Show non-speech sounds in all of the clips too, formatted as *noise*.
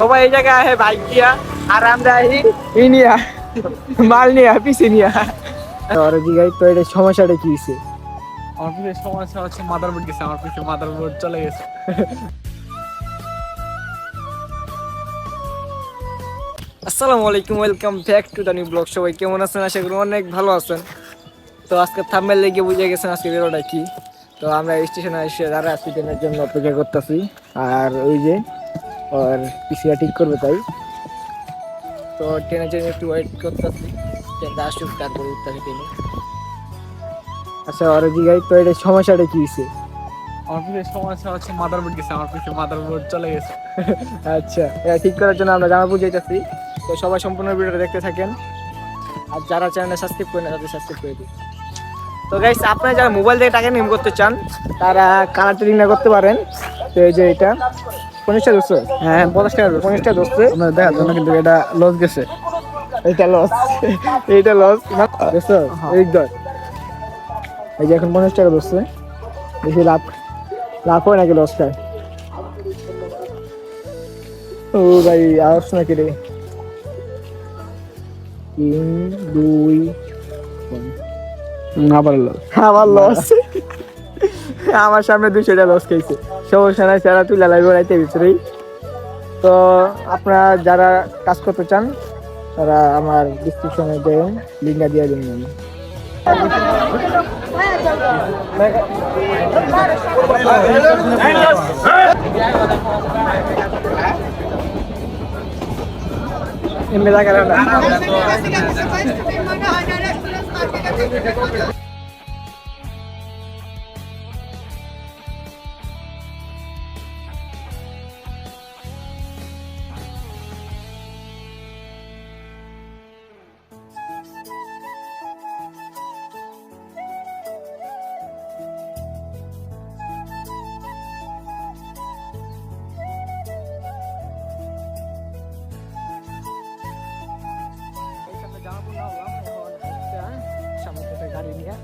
সবাই এই জায়গায় আহে বাইক দিয়া আর আমরা আহি। ই নিয়া মাল নিয়া পিছে নিয়া। আর জিগাই তো এটা সমস্যাটা কি হইছে? আমার পিছনে সমস্যা হচ্ছে মাদারবোর্ড গেছে আমার পিছনে মাদারবোর্ড চলে গেছে। আসসালামু আলাইকুম welcome back to the new blog সবাই কেমন আছেন? আশা করি অনেক ভালো আছেন। তো আজকে থাম্বেল লেগে বুঝে গেছেন আজকে বেরোটা কি। তো আমরা স্টেশনে এসে দাঁড়া আছি ট্রেনের জন্য অপেক্ষা করতেছি। আর ওই যে ওর পিসিয়া ঠিক করবে তাই। তো ট্রেনের জন্য একটু ওয়েট করতেছি। ট্রেনটা আসুক তারপরে উঠতেছি ট্রেনে আচ্ছা আর জিগাই তো এটা সমস্যাটা কি হয়েছে আমার পিছনে সমস্যা হচ্ছে মাদারবোর্ড গেছে আমার পিছনে মাদারবোর্ড চলে গেছে। *laughs* আচ্ছা এটা ঠিক করার জন্য আমরা জামাপুর যাইতেছি। তো সবাই সম্পূর্ণ ভিডিওটা দেখতে থাকেন। আর যারা চ্যানেলে সাবস্ক্রাইব করে না তাদের সাবস্ক্রাইব করে দিন। তো গাইস আপনারা যারা মোবাইল থেকে টাকা নিম করতে চান তারা কালার ট্রেডিং না করতে পারেন। তো এই যে এটা। পঞ্চাশটা দোস্ত হ্যাঁ পঞ্চাশ টাকা পঞ্চাশটা দোস্ত আমরা দেখার জন্য কিন্তু এটা লস গেছে। এটা লস এইটা লস দোস্ত এই এই যে এখন পঞ্চাশ টাকা দোস্ত বেশি লাভ লাভ হয় নাকি লস খায় ও ভাই আওয়াজ নাকি রে? তিন দুই আবার লস আমার লস আমার সামনে দুশো টাকা লস খাইছে সমস্যা নাই সারা তুই লালাই বেড়াইতে ভিতরেই। তো আপনারা যারা কাজ করতে চান তারা আমার ডিসক্রিপশনে দেবেন লিঙ্কটা দিয়ে দিন। এমনি লাগা না এইখানে জামাপুর নামলাম এখন একটা সামনে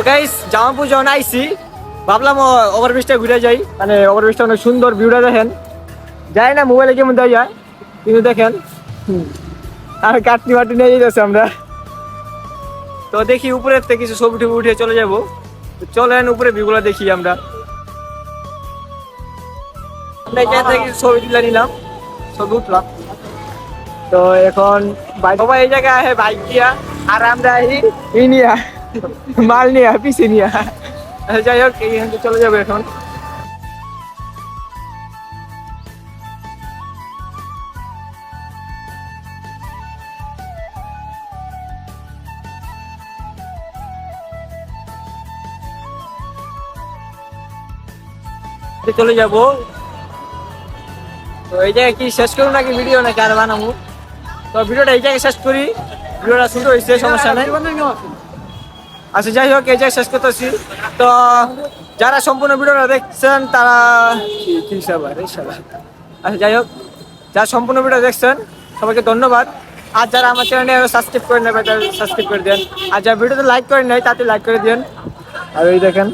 তো গাইস জামাপুর যখন আইসি ভাবলাম ওভারব্রিজটা ঘুরে যাই। মানে ওভারব্রিজটা অনেক সুন্দর ভিউটা দেখেন। যাই না মোবাইলে কেমন দেওয়া যায়, কিন্তু দেখেন আর কাটনি মাটি নিয়ে যেতেছে আমরা। তো দেখি উপরের থেকে কিছু ছবি টুবি উঠে চলে যাব। চলেন উপরে ভিউগুলো দেখি আমরা। ছবি তুলে নিলাম, ছবি উঠলাম। তো এখন সবাই এই জায়গায় আহে বাইক দিয়া আর আমরা আহি ই নিয়া মাল নিয়া পিছে নিয়া আচ্ছা, যাই হোক এইখান থেকে চলে যাব এখন তো চলে যাব তো এই জায়গায় কি শেষ করুন নাকি ভিডিও নাকি আর বানাবো তো ভিডিওটা এই জায়গায় শেষ করি ভিডিওটা সুন্দর হয়েছে সমস্যা নেই আচ্ছা যাই হোক, এই জায়গায় শেষ করতেছি তো যারা সম্পূর্ণ ভিডিওটা দেখছেন, তারা আচ্ছা যাই হোক, যারা সম্পূর্ণ ভিডিও দেখছেন, সবাইকে ধন্যবাদ। আর যারা আমার চ্যানেলে সাবস্ক্রাইব করে নেবে তারা সাবস্ক্রাইব করে দেন আর যারা ভিডিওতে লাইক করেন নাই, তাতে লাইক করে দেন আর এই দেখেন